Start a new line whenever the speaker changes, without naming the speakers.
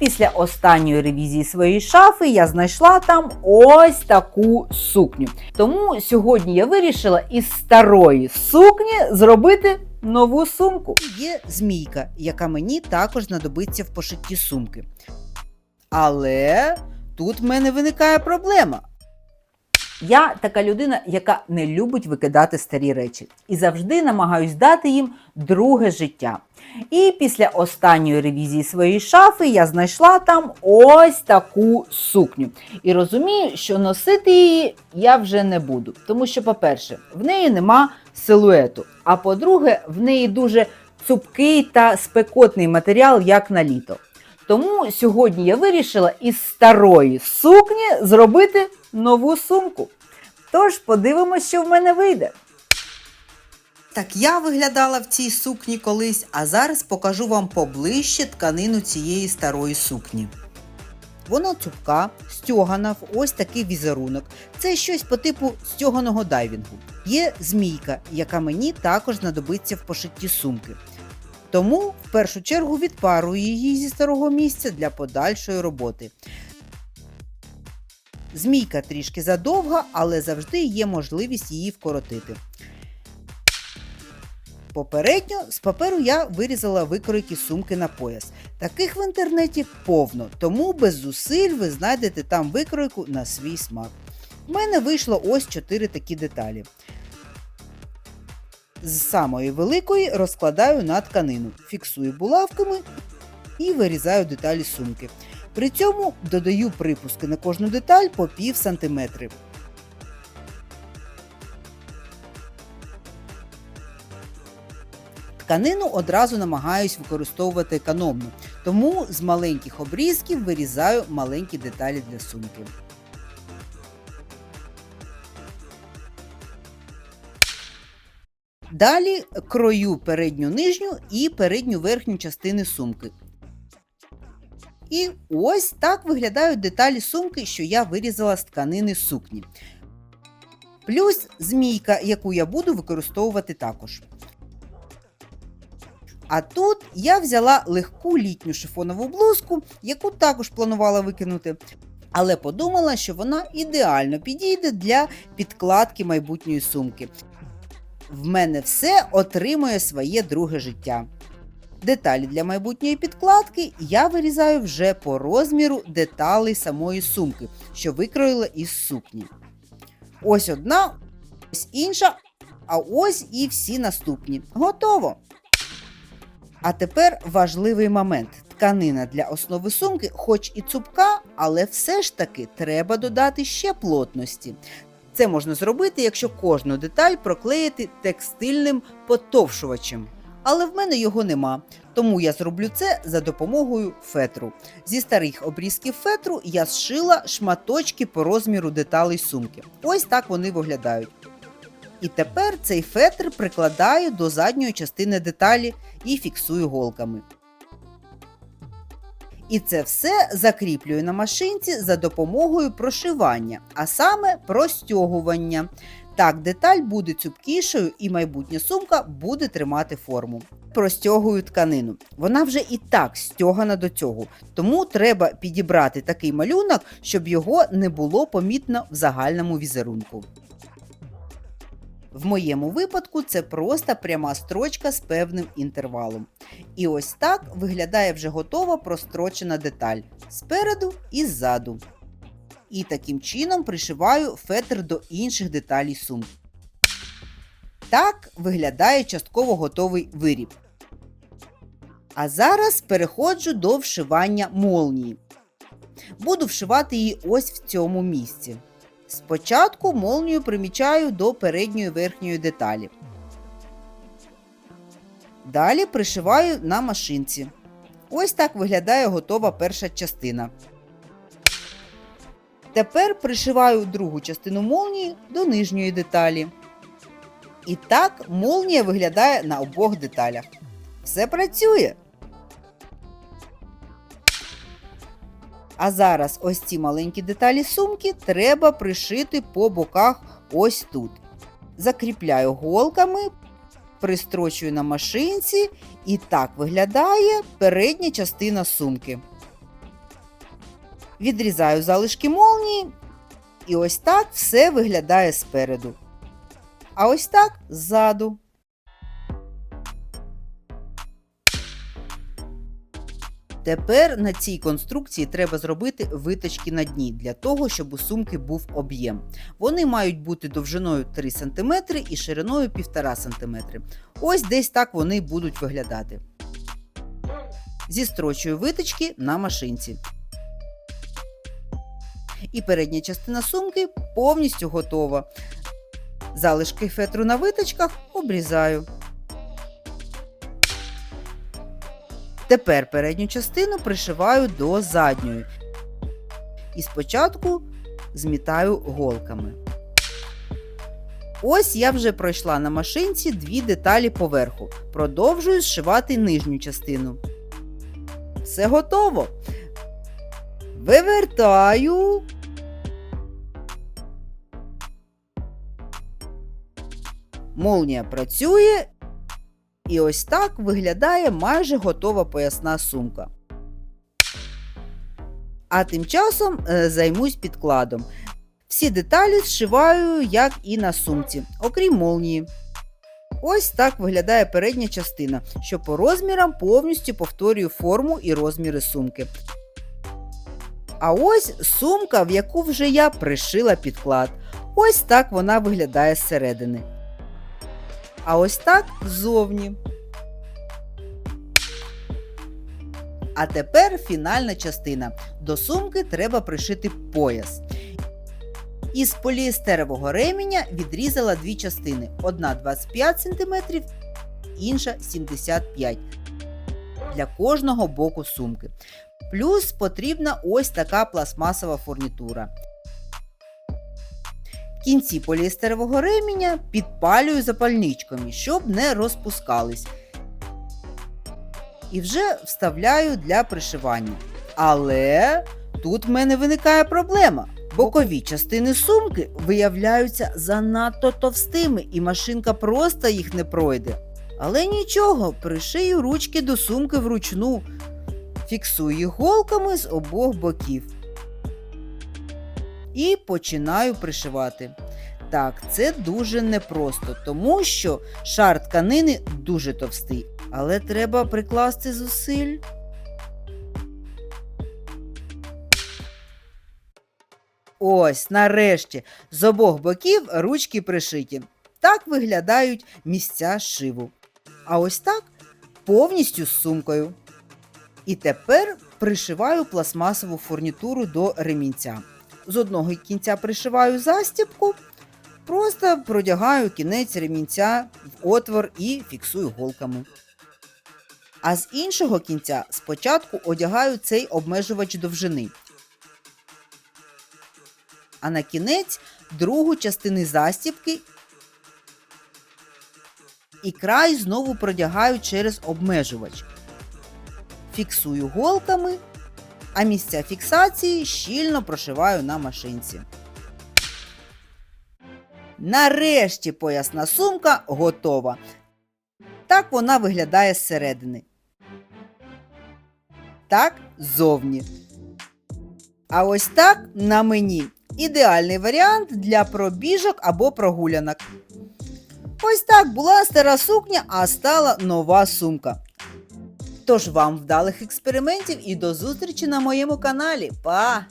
після останньої ревізії своєї шафи я знайшла там ось таку сукню. Тому сьогодні я вирішила із старої сукні зробити нову сумку. Є змійка, яка мені також знадобиться в пошитті сумки. Але тут в мене виникає проблема. Я така людина, яка не любить викидати старі речі і завжди намагаюсь дати їм друге життя. І після останньої ревізії своєї шафи я знайшла там ось таку сукню. І розумію, що носити її я вже не буду. Тому що, по-перше, в неї нема силуету. А по-друге, в неї дуже цупкий та спекотний матеріал, як на літо. Тому сьогодні я вирішила із старої сукні зробити нову сумку. Тож подивимось, що в мене вийде. Так я виглядала в цій сукні колись, а зараз покажу вам поближче тканину цієї старої сукні. Вона цупка, стьогана в ось такий візерунок. Це щось по типу стьоганого дайвінгу. Є змійка, яка мені також знадобиться в пошитті сумки. Тому в першу чергу відпарую її зі старого місця для подальшої роботи. Змійка трішки задовга, але завжди є можливість її вкоротити. Попередньо з паперу я вирізала викройки сумки на пояс. Таких в інтернеті повно, тому без зусиль ви знайдете там викройку на свій смак. У мене вийшло ось 4 такі деталі. З самої великої розкладаю на тканину, фіксую булавками і вирізаю деталі сумки. При цьому додаю припуски на кожну деталь по пів сантиметри. Тканину одразу намагаюсь використовувати економно, тому з маленьких обрізків вирізаю маленькі деталі для сумки. Далі крою передню нижню і передню верхню частини сумки. І ось так виглядають деталі сумки, що я вирізала з тканини сукні. Плюс змійка, яку я буду використовувати також. А тут я взяла легку літню шифонову блузку, яку також планувала викинути. Але подумала, що вона ідеально підійде для підкладки майбутньої сумки. В мене все отримує своє друге життя. Деталі для майбутньої підкладки я вирізаю вже по розміру деталей самої сумки, що викроїла із сукні. Ось одна, ось інша, а ось і всі наступні. Готово! А тепер важливий момент. Тканина для основи сумки, хоч і цупка, але все ж таки треба додати ще плотності. Це можна зробити, якщо кожну деталь проклеїти текстильним потовшувачем. Але в мене його нема, тому я зроблю це за допомогою фетру. Зі старих обрізків фетру я зшила шматочки по розміру деталей сумки. Ось так вони виглядають. І тепер цей фетр прикладаю до задньої частини деталі і фіксую голками. І це все закріплюю на машинці за допомогою прошивання, а саме простягування. Так, деталь буде цупкішою і майбутня сумка буде тримати форму. Простягую тканину. Вона вже і так стягана до цього, тому треба підібрати такий малюнок, щоб його не було помітно в загальному візерунку. В моєму випадку це просто пряма строчка з певним інтервалом. І ось так виглядає вже готова прострочена деталь спереду і ззаду. І таким чином пришиваю фетр до інших деталей сумки. Так виглядає частково готовий виріб. А зараз переходжу до вшивання молнії. Буду вшивати її ось в цьому місці. Спочатку молнію примічаю до передньої верхньої деталі. Далі пришиваю на машинці. Ось так виглядає готова перша частина. Тепер пришиваю другу частину молнії до нижньої деталі. І так молнія виглядає на обох деталях. Все працює. А зараз ось ці маленькі деталі сумки треба пришити по боках ось тут. Закріпляю голками, пристрочую на машинці, і так виглядає передня частина сумки. Відрізаю залишки молнії, і ось так все виглядає спереду. А ось так ззаду. Тепер на цій конструкції треба зробити виточки на дні для того, щоб у сумки був об'єм. Вони мають бути довжиною 3 см і шириною 1,5 см. Ось десь так вони будуть виглядати. Зістрочую виточки на машинці. І передня частина сумки повністю готова. Залишки фетру на виточках обрізаю. Тепер передню частину пришиваю до задньої. І спочатку змітаю голками. Ось я вже пройшла на машинці дві деталі поверху. Продовжую зшивати нижню частину. Все готово. Вивертаю. Молнія працює, і ось так виглядає майже готова поясна сумка. А тим часом е, займусь підкладом. Всі деталі зшиваю, як і на сумці, окрім молнії. Ось так виглядає передня частина, що по розмірам повністю повторює форму і розміри сумки. А ось сумка, в яку вже я пришила підклад. Ось так вона виглядає зсередини. А ось так ззовні. А тепер фінальна частина. До сумки треба пришити пояс. Із поліестерового ременя відрізала дві частини: одна 25 см, інша 75 для кожного боку сумки. Плюс потрібна ось така пластмасова фурнітура. Кінці поліестерового ременя підпалюю запальничками, щоб не розпускались. І вже вставляю для пришивання. Але тут в мене виникає проблема. Бокові частини сумки виявляються занадто товстими, і машинка просто їх не пройде. Але нічого, пришию ручки до сумки вручну, фіксую голками з обох боків. І починаю пришивати. Так, це дуже непросто, тому що шар тканини дуже товстий, але треба прикласти зусиль. Ось, нарешті, з обох боків ручки пришиті. Так виглядають місця шиву. А ось так повністю з сумкою. І тепер пришиваю пластмасову фурнітуру до ремінця. З одного кінця пришиваю застібку, просто продягаю кінець ремінця в отвор і фіксую голками. А з іншого кінця спочатку одягаю цей обмежувач довжини. А на кінець другу частини застібки і край знову продягаю через обмежувач. Фіксую голками, а місця фіксації щільно прошиваю на машинці. Нарешті поясна сумка готова. Так вона виглядає зсередини. Так ззовні. А ось так на мені. Ідеальний варіант для пробіжок або прогулянок. Ось так була стара сукня, а стала нова сумка. Тож вам вдалих експериментів і до зустрічі на моєму каналі. Па!